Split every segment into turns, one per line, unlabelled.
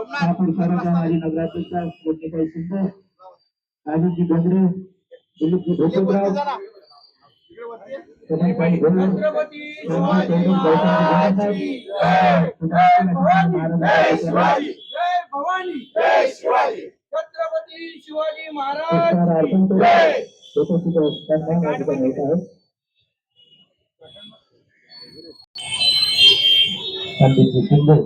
समुद्र शिंदे महापौर साराचा माजी नगराध्यक्षा ज्योतिताई शिंदे राजूजी डोंगरे दिलीपजी भोसलराव कमलताई घोळे सोमनाथ चौधरी गौतमजी घोडेसाहेब
जय भवानी जय शिवाजी छत्रपती शिवाजी महाराज
पुरस्कार अर्पण करून उपस्थित असताना या ठिकाणी होत आहे पंडितजी शिंदे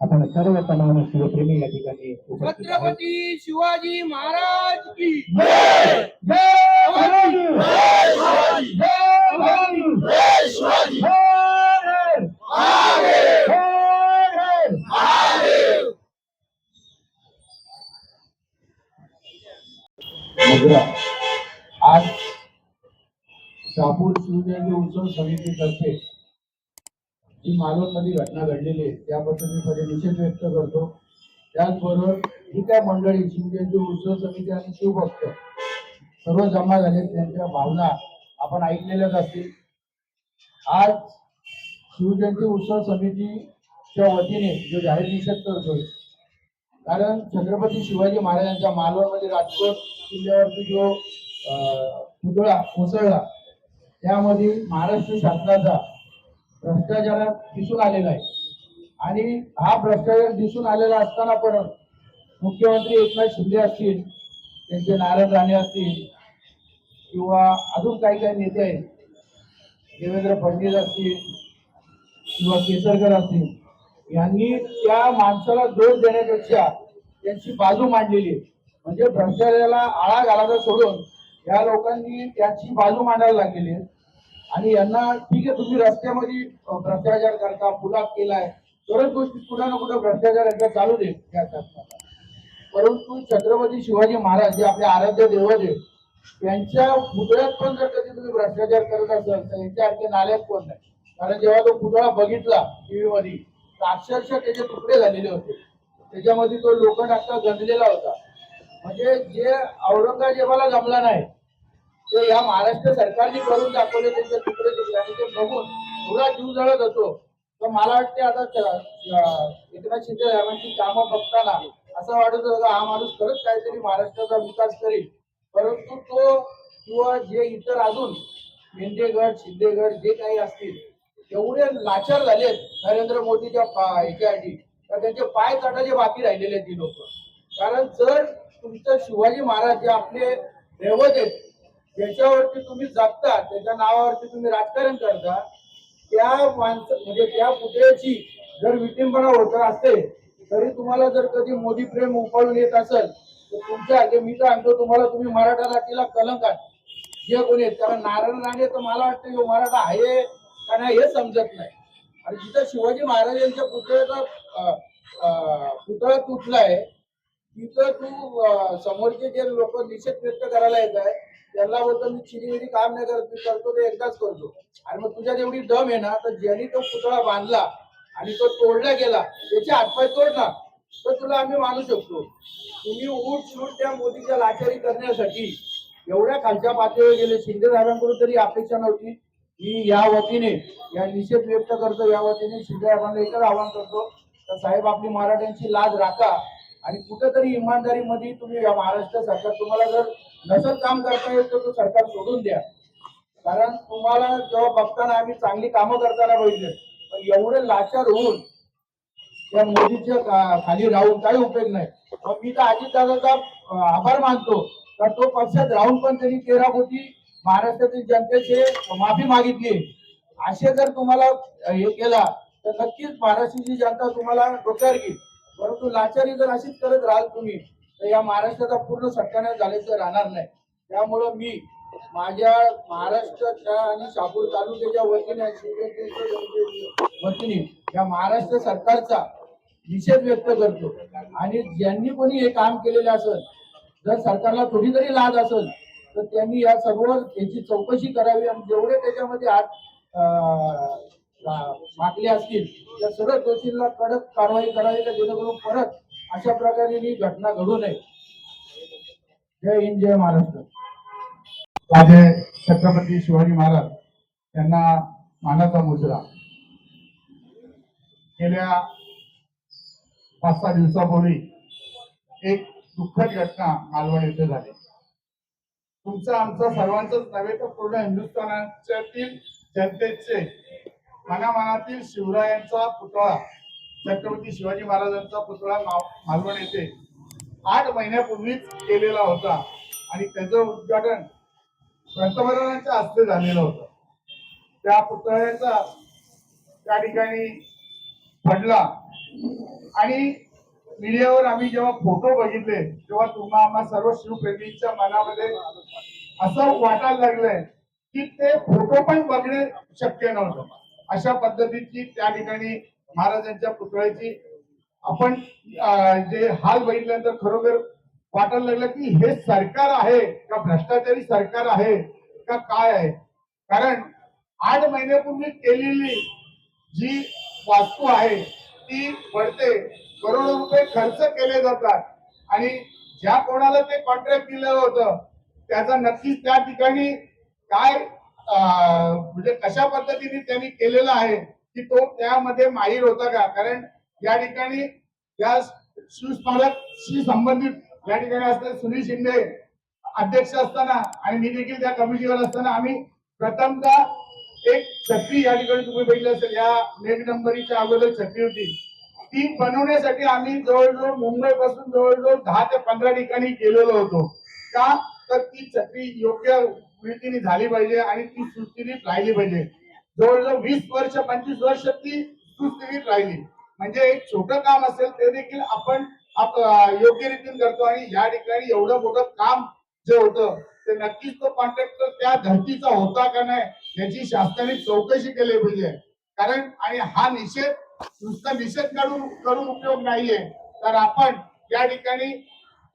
आपण सर्व तमाम शिवप्रेमी या ठिकाणी उपस्थित आहोत.
छत्रपती शिवाजी महाराज की
जय भवानी! जय भवानी! जय भवानी! हर हर! हर हर!
मजुरा आज शहापूर शिवजयंती उत्सव समितीतर्फे जी मालवणमध्ये घटना घडलेली आहे. त्याबद्दल मी पहिले निषेध व्यक्त करतो. त्याचबरोबर ही काय मंडळी शिवजयंती उत्सव समिती आणि शिवभक्त सर्व जमा झाले त्यांच्या भावना आपण ऐकलेल्याच असतील. आज शिवजयंती उत्सव समितीच्या वतीने जो जाहीर निषेध करतोय कारण छत्रपती शिवाजी महाराजांच्या मालवणमध्ये राजकोट किल्ल्यावरती जो अं, पुतळा कोसळला त्यामध्ये महाराष्ट्र शासनाचा भ्रष्टाचारात दिसून आलेला आहे. आणि हा भ्रष्टाचार दिसून आलेला असताना पण मुख्यमंत्री एकनाथ शिंदे असतील त्यांचे नारायण राणे असतील किंवा अजून काही काही नेते आहेत देवेंद्र फडणवीस असतील किंवा केसरकर असतील यांनी त्या माणसाला दोष देण्यापेक्षा त्यांची बाजू मांडलेली आहे. म्हणजे भ्रष्टाचाराला आळा घालायचा सोडून या लोकांनी त्याची बाजू मांडायला लागलेली आहे. आणि यांना ठीक आहे तुम्ही रस्त्यामध्ये भ्रष्टाचार करता पुलात केलाय बऱ्याच गोष्टी कुठं ना कुठं भ्रष्टाचार एकदा चालू दे शासनाला परंतु छत्रपती शिवाजी महाराज जे आपले आराध्य देवत आहे त्यांच्या पुतळ्यात पण जर कधी तुम्ही भ्रष्टाचार करत असाल तर यांच्यासारखे नाल्यात कोण नाही कारण जेव्हा तो पुतळा बघितला टीव्ही मध्ये तर अक्षरशः त्याचे तुकडे झालेले होते. त्याच्यामध्ये तो लोखंड आता गंजलेला होता. म्हणजे जे औरंगजेबाला जमला नाही ते या महाराष्ट्र सरकारने करून दाखवले त्यांचे तिकडे आणि ते बघून पुरा जीव जळत होतो तर मला वाटते आता एकनाथ शिंदे साहेबांची कामं बघताना असं वाटत होतं हा माणूस खरंच काहीतरी महाराष्ट्राचा विकास करेल. परंतु तो किंवा जे इतर अजून मेंढेगड शिंदेगड जे काही असतील एवढे लाचार झालेत नरेंद्र मोदीच्या याच्यासाठी ह्याच्यासाठी. तर त्यांचे पाय चाटायचे बाकी राहिलेले आहेत ती लोक. कारण जर तुमचं शिवाजी महाराज जे आपले दैवत आहेत ज्याच्यावरती तुम्ही जगता त्याच्या नावावरती तुम्ही राजकारण करता त्या माणसं म्हणजे त्या पुतळ्याची जर विटिंबना होत असते तरी तुम्हाला जर कधी मोदी प्रेम उफाळून येत असेल तर तुमच्या जे मी सांगतो तुम्हाला तुम्ही मराठा जातीला कलंक जे कोणी आहेत? कारण नारायण राणे तर मला वाटतं ह्यो मराठा आहे का नाही हे समजत नाही. आणि जिथं शिवाजी महाराजांच्या पुतळ्याचा पुतळा तुटलाय तिथं तू समोरचे जे लोक निषेध व्यक्त करायला येत आहे त्यांना बोलतो मी चिरीविरी काम नाही करत मी करतो ते एकदाच करतो. आणि मग तुझ्यात एवढी दम आहे ना तर ज्यांनी तो पुतळा बांधला आणि तो तोडला गेला त्याचे हातपाय तोडला तर तुला आम्ही मानू शकतो. तुम्ही उठ सूट त्या मोदीच्या लाचारी करण्यासाठी एवढ्या खालच्या पातळीवर गेले. शिंदे साहेबांकडून तरी अपेक्षा नव्हती. मी या वतीने या निषेध व्यक्त करतो या वतीने शिंदे साहेबांना एकच आवाहन करतो तर साहेब आपली मराठ्यांची लाज राखा. आणि कुठेतरी इमानदारीमध्ये तुम्ही या महाराष्ट्र सरकार तुम्हाला जर नसत काम करता येईल तर तो सरकार सोडून द्या. कारण तुम्हाला जेव्हा बघताना आम्ही चांगली कामं करताना बघितले पण एवढे लाचार होऊन त्या मोदीच्या खाली राहून काही उपयोग नाही. मग मी तर अजितदादाचा अं, आभार मानतो. तर तो पक्षात राहून पण त्यांनी तेरा कोटी महाराष्ट्रातील जनतेचे माफी मागितली. असे जर तुम्हाला हे केला तर नक्कीच महाराष्ट्राची जनता तुम्हाला डोक्यावर घेईल. परंतु लाचारी जर अशीच करत राहाल तुम्ही तर या महाराष्ट्राचा पूर्ण सत्यानाश झाल्याचं राहणार नाही. त्यामुळं मी माझ्या महाराष्ट्राच्या आणि शापूर तालुक्याच्या वतीने वतीने या महाराष्ट्र सरकारचा निषेध व्यक्त करतो. आणि ज्यांनी कोणी हे काम केलेले असेल जर सरकारला थोडी तरी लाज असेल तर त्यांनी या सर्व याची चौकशी करावी आणि जेवढे त्याच्यामध्ये हात मागले असतील त्या सर्व दोषींना कडक कारवाई करावी का जेणेकरून परत अशा प्रकारे ही घटना घडू नये. जय हिंद जय महाराष्ट्र.
राजे छत्रपती शिवाजी महाराज यांना मानाचा मुजरा गेल्या पाच सहा दिवसापूर्वी एक दुःखद घटना मालवण येथे झाली. तुमचं आमचं सर्वांचाच नव्हे तर पूर्ण हिंदुस्थानातील जनतेचे मनामनातील शिवरायांचा पुतळा छत्रपती शिवाजी महाराजांचा पुतळा मा- मालवण येथे आठ महिन्यापूर्वीच केलेला होता. आणि त्याचं उद्घाटन पंतप्रधानांच्या हस्ते झालेलं होतं. त्या पुतळ्याचा त्या ठिकाणी पडला. आणि मीडियावर आम्ही जेव्हा फोटो बघितले तेव्हा तुम्हा आम्हा सर्व शिवप्रेमींच्या मनामध्ये असं वाटायला लागलंय की ते फोटो पण बघणे शक्य नव्हतं. अशा पद्धतीची त्या ठिकाणी महाराजांच्या पुतळ्याची आपण जे हाल बघितल्यानंतर खरोखर वाटायला लागलं की हे सरकार आहे का भ्रष्टाचारी सरकार आहे का काय आहे? कारण आठ महिन्यापूर्वी केलेली जी वास्तू आहे ती पडते. करोडो रुपये खर्च केले जातात. आणि ज्या कोणाला ते कॉन्ट्रॅक्ट दिलं होतं त्याचा नक्कीच त्या ठिकाणी काय म्हणजे कशा पद्धतीने त्यांनी केलेलं आहे की तो त्यामध्ये माहीर होता का? कारण या ठिकाणी या शिवस्मारकशी संबंधित या ठिकाणी असलेले सुनील शिंदे अध्यक्ष असताना आणि मी देखील त्या कमिटीवर असताना आम्ही प्रथमतः एक छत्री या ठिकाणी तुम्ही बघितलं असेल या मेघ नंबरीच्या अगोदर छत्री होती. ती बनवण्यासाठी आम्ही जवळजवळ मुंबई पासून जवळजवळ दहा ते पंधरा ठिकाणी गेलेलो होतो. का? तर ती छत्री योग्य रीतीने झाली पाहिजे आणि ती सुस्थितीत राहिली पाहिजे. जवळजवळ वीस वर्ष पंचवीस वर्ष ती सुस्थितीत राहिली. म्हणजे एक छोटं काम असेल ते देखील आपण योग्य रीतीने करतो आणि या ठिकाणी एवढं मोठं काम जे होतं ते नक्कीच तो कॉन्ट्रॅक्टर त्या धर्तीचा होता का नाही याची शासनाने चौकशी केली पाहिजे. कारण आणि हा निषेध नुसता निषेध काढून करून उपयोग नाहीये. तर आपण या ठिकाणी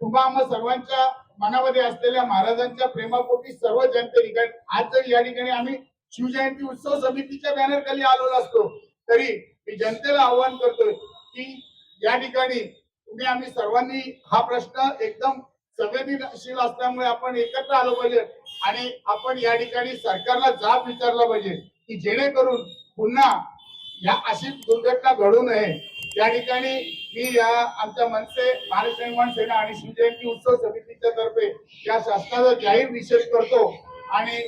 तुम्हा सर्वांच्या मनामध्ये असलेल्या महाराजांच्या प्रेमापोटी सर्व जनते ठिकाणी आज जर या ठिकाणी आम्ही शिवजयंती उत्सव समितीच्या बॅनर खाली आलेला असतो. तरी मी जनतेला आवाहन करतोय की या ठिकाणी तुम्ही आम्ही सर्वांनी हा प्रश्न एकदम संवेदनशील असल्यामुळे आपण एकत्र आलो पाहिजे आणि आपण या ठिकाणी सरकारला जाब विचारला पाहिजे की जेणेकरून पुन्हा या अशी दुर्घटना घडू नये. या ठिकाणी मी या आमच्या मनसे महाराष्ट्र निर्माण सेना आणि शिवजयंती उत्सव समितीच्या तर्फे या शासनाचा जाहीर निषेध करतो आणि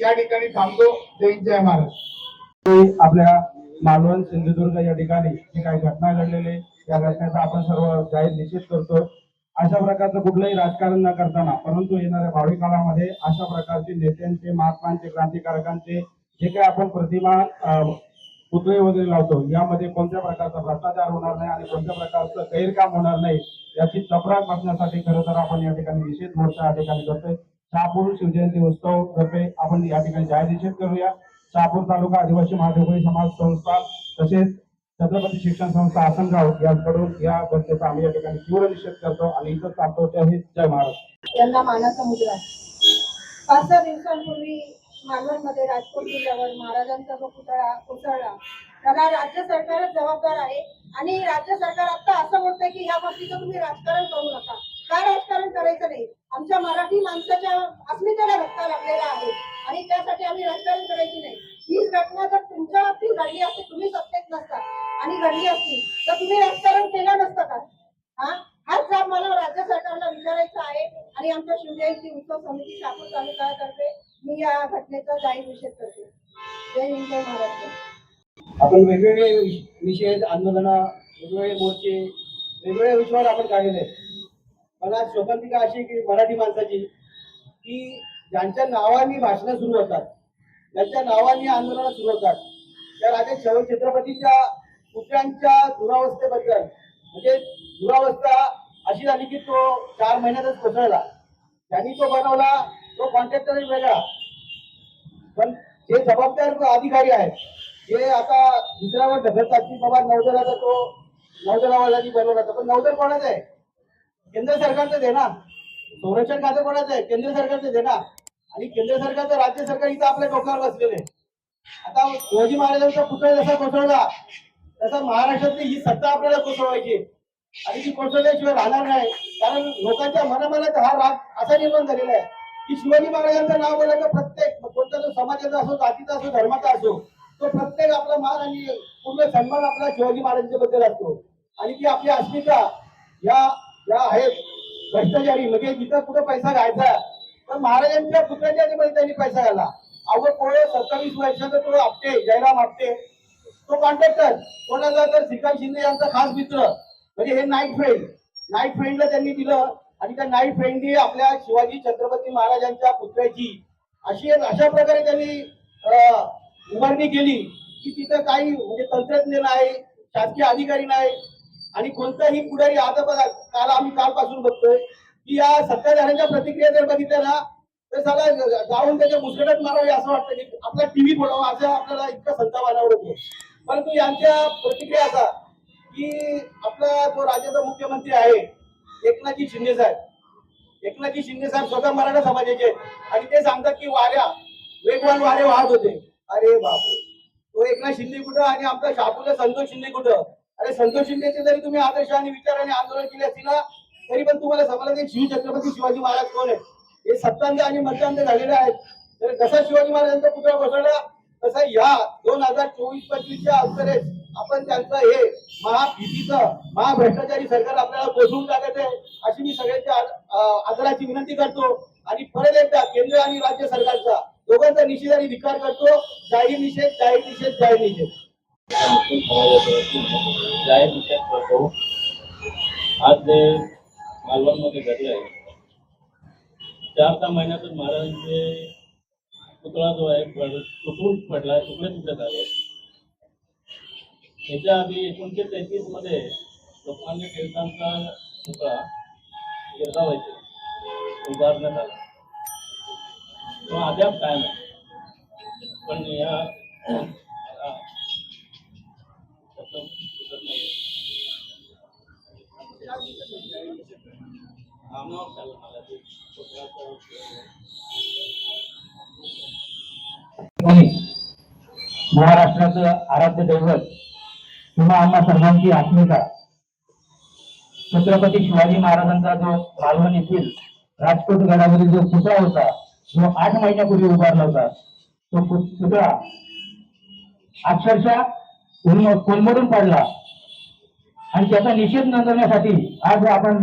या ठिकाणी थांबतो. जय जय महाराज
आपल्या मालवण सिंधुदुर्ग या ठिकाणी जी काही घटना घडलेली या घटनेचा आपण सर्व जाहीर निषेध करतो. अशा प्रकारचं कुठलंही राजकारण न करताना परंतु येणाऱ्या भावी काळामध्ये अशा प्रकारचे नेत्यांचे महात्मांचे क्रांतिकारकांचे जे काही आपण प्रतिमा पुतळे वगैरे लावतो यामध्ये कोणत्या प्रकारचा भ्रष्टाचार होणार नाही आणि कोणत्या प्रकारचं गैरकाम होणार नाही याची तक्रार बसण्यासाठी खरं तर आपण या ठिकाणी निषेध मोर्चा या ठिकाणी करतोय. शहापूर शिवजयंती उत्सव तर्फे आपण या ठिकाणी जाहीर निषेध करूया. शहापूर तालुका आदिवासी महादेवळी समाज संस्था तसेच छत्रपती शिक्षण संस्था आसनगाव याकडून या बंदचा आम्ही या ठिकाणी तीव्र निषेध करतो आणि इथं चालतो. ते आहे जय महाराष्ट्र.
यांना मानाचा मुद्रा पाच सहा दिवसांपूर्वी मालवणमध्ये राजकोट जिल्ह्यावर महाराजांचा जो पुतळा कोसळला त्याला राज्य सरकारच जबाबदार आहे आणि राज्य सरकार आता असं बोलतंय की या गोष्टीचं तुम्ही राजकारण करू नका. काय राजकारण करायचं नाही? आमच्या मराठी माणसाच्या अस्मितेला धक्का लागलेला आहे. आणि त्यासाठी आम्ही राजकारण करायची नाही. ही घटना जर तुमच्या बाबतीत घडली असते तुम्ही सत्तेत नसता. आणि घडली असती तर तुम्ही राजकारण केलं नसतं का? हा? हाच जाब मला राज्य सरकारला विचारायचा आहे. आणि आमच्या शिवजयंती उत्सव समिती शापूर तालुक्यातर्फे मी या घटनेचा जाहीर निषेध करते. जय हिंद जय महाराष्ट्र
आपण वेगवेगळे विष- निषेध आंदोलन वेगवेगळे मोर्चे वेगवेगळ्या विषयावर आपण काढलेले आहेत. मला शोकांतिका अशी की मराठी माणसाची की ज्यांच्या नावाने भाषणं सुरू होतात ज्यांच्या नावाने आंदोलनं सुरू होतात त्या राजा शिव छत्रपतीच्या पुतळ्यांच्या दुरावस्थेबद्दल म्हणजे दुरावस्था अशी झाली की तो चार महिन्यातच कोसळला. त्यांनी तो बनवला तो कॉन्ट्रॅक्टर वेगळा. पण जे जबाबदार अधिकारी आहेत जे आता दुसऱ्यावर ढकलतात की बाबा नौदलाचा तो नौदलावाला बनवला होता. पण नौदल कोणाच आहे? केंद्र सरकारचं देणार संरक्षण खातं कोणाचं आहे? केंद्र सरकारचं देणार आणि केंद्र सरकारचं राज्य सरकार इथं आपल्या डोक्यावर बसलेले आता शिवाजी महाराजांचा पुतळा जसा कोसळला तसा महाराष्ट्रातली ही सत्ता आपल्याला कोसळवायची आणि ती कोसळल्याशिवाय राहणार नाही. कारण लोकांच्या मनामनात हा राग असा निर्माण झालेला आहे की शिवाजी महाराजांचं नाव बोलायचं प्रत्येक कोणता जो समाजाचा असो जातीचा असो धर्माचा असो तो प्रत्येक आपला मान आणि पूर्ण सन्मान आपला शिवाजी महाराजांच्या बद्दल असतो. आणि ती आपली अस्मिता या या आहेत. भ्रष्टाचारी. म्हणजे जिथं कुठं पैसा घायचा तर महाराजांच्या पुत्राच्या मध्ये त्यांनी पैसा घाला. अवघड पोळे सत्तावीस वर्षाचा तो आपटे जयराम आपटे तो कॉन्ट्रॅक्टर कोणाचा तर श्रीकांत शिंदे यांचा खास मित्र. म्हणजे हे नाईट फ्रेंड. नाईट फ्रेंडला त्यांनी दिलं. आणि त्या नाईट फ्रेंडनी आपल्या शिवाजी छत्रपती महाराजांच्या पुतळ्याची अशी अशा प्रकारे त्यांनी उभारणी केली की तिथं काही म्हणजे तंत्रज्ञ नाही शासकीय अधिकारी नाही आणि कोणताही पुढारी आता बघा काल आम्ही कालपासून बघतोय की या सत्ताधाऱ्यांच्या प्रतिक्रिया जर बघितल्या ना तर साला जाऊन त्याच्या मुसकटात मारावे असं वाटतं की आपला टीव्ही बोलावा असं आपल्याला इतका संताप आल्यावर होतो. परंतु यांच्या प्रतिक्रिया असा की आपला जो राज्याचा मुख्यमंत्री आहे एकनाथजी शिंदे साहेब एकनाथजी शिंदे साहेब स्वतः मराठा समाजाचे आणि ते सांगतात की वाऱ्या वेगवान वारे वाहत होते. अरे बापरे. तो एकनाथ शिंदे कुठं आणि आमचा शापूरचा संतोष शिंदे कुठं? अरे संतोष शिंदेचे जरी तुम्ही आदर्श आणि विचाराने आंदोलन केले असतील ना तरी पण तुम्हाला समजलं की शिव छत्रपती शिवाजी महाराज कोण आहे हे सत्तांत आणि मतांत झालेले आहेत. तर कसा शिवाजी महाराजांचा पुतळा बसवला तसा या दोन हजार चोवीस पंचवीसच्या अवतरेस आपण त्यांचं हे महाभीतीचं महाभ्रष्टाचारी सरकार आपल्याला कोसळून टाकत आहे अशी मी सगळ्यांच्या आदराची विनंती करतो. आणि परत एकदा केंद्र आणि राज्य सरकारचा दोघांचा निषेध आणि विकार करतो. जाहीर निषेध जाहीर निषेध जाहीर निषेध.
जाहीर निषेध करतो आज जे मालवणमध्ये घडलं आहे चार सहा महिन्यातच महाराजांचे पुतळा जो आहे तुटून पडला तुकडे तुकडे झाले त्याच्या आधी एकोणीसशे तेहतीसमध्ये लोकमान्य टिळकांचा पुतळा गिरगाव उभारण्यात आला तो अद्याप कायम आहे पण या या शब्द सुचत नाही आम्हाला त्याला मला ते पुतळ्याचं
आणि महाराष्ट्राचं आराध्य दैवत किंवा आम्हा सर्वांची आत्मिका. छत्रपती शिवाजी महाराजांचा जो मालवण येथील राजकोट गडावरील जो पुतळा होता जो आठ महिन्यापूर्वी उभारला होता तो पुतळा अक्षरशः कोलमडून पडला. आणि त्याचा निषेध नोंदवण्यासाठी आज आपण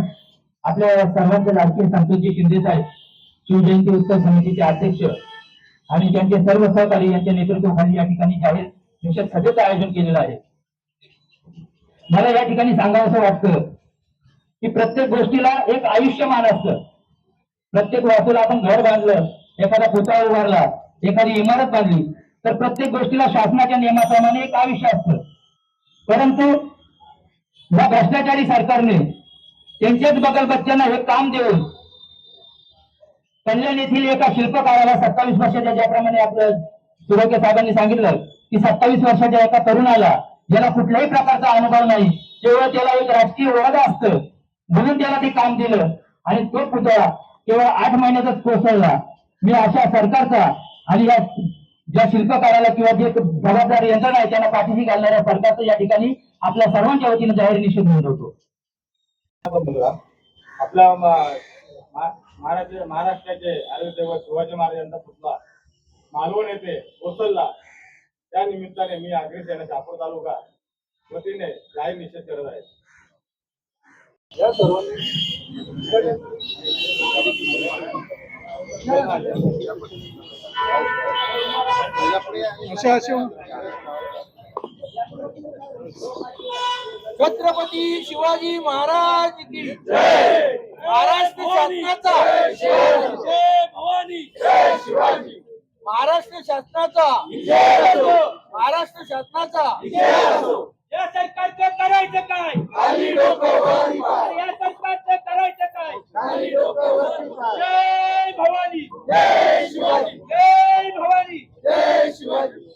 आपल्या सर्वांचे राजकीय संतोषजी शिंदे साहेब शिवजयंती उत्सव समितीचे अध्यक्ष आणि त्यांचे सर्व सहकारी यांच्या नेतृत्वाखाली या ठिकाणी जाहीर निषेध सभेचं आयोजन केलेलं आहे. मला या ठिकाणी सांगावं असं वाटतं की प्रत्येक गोष्टीला एक आयुष्यमान असतं. प्रत्येक वास्तूला आपण घर बांधलं एखादा पुतळा उभारला एखादी इमारत बांधली तर प्रत्येक गोष्टीला शासनाच्या नियमाप्रमाणे एक आयुष्य असतं. परंतु या भ्रष्टाचारी सरकारने त्यांच्याच बगल बच्च्यांना हे काम देऊन कल्याण येथील एका शिल्पकाराला सत्तावीस वर्षाच्या ज्याप्रमाणे आपलं सुरोग्य साहेबांनी सांगितलं की सत्तावीस वर्षाच्या एका तरुणाला ज्याला कुठल्याही प्रकारचा अनुभव नाही. केवळ त्याला एक राजकीय ओळख असतं. म्हणून त्याला ते काम दिलं. आणि तो पुतळा केवळ आठ महिन्यातच कोसळला. मी अशा सरकारचा आणि या ज्या शिल्पकाराला किंवा जे जबाबदार यंत्रणा आहे त्यांना पाठीशी घालणाऱ्या सरकारचं या ठिकाणी आपल्या सर्वांच्या वतीने जाहीर निषेध नोंदवतो.
आपल्या महाराष्ट्र महाराष्ट्राचे आरोग्य शिवाजी महाराजांचा पुतळा मालवण येथे कोसळला. त्या निमित्ताने मी आग्रेस यांना शापूर तालुका वतीने जाहीर निषेध करत आहे.
छत्रपती शिवाजी महाराज की महाराष्ट्र शासनाचा. महाराष्ट्र शासनाचा. महाराष्ट्र शासनाचा.
या सरकारचं करायचं काय? या सरकारचं करायचं काय? जय भवानी. Deixe-me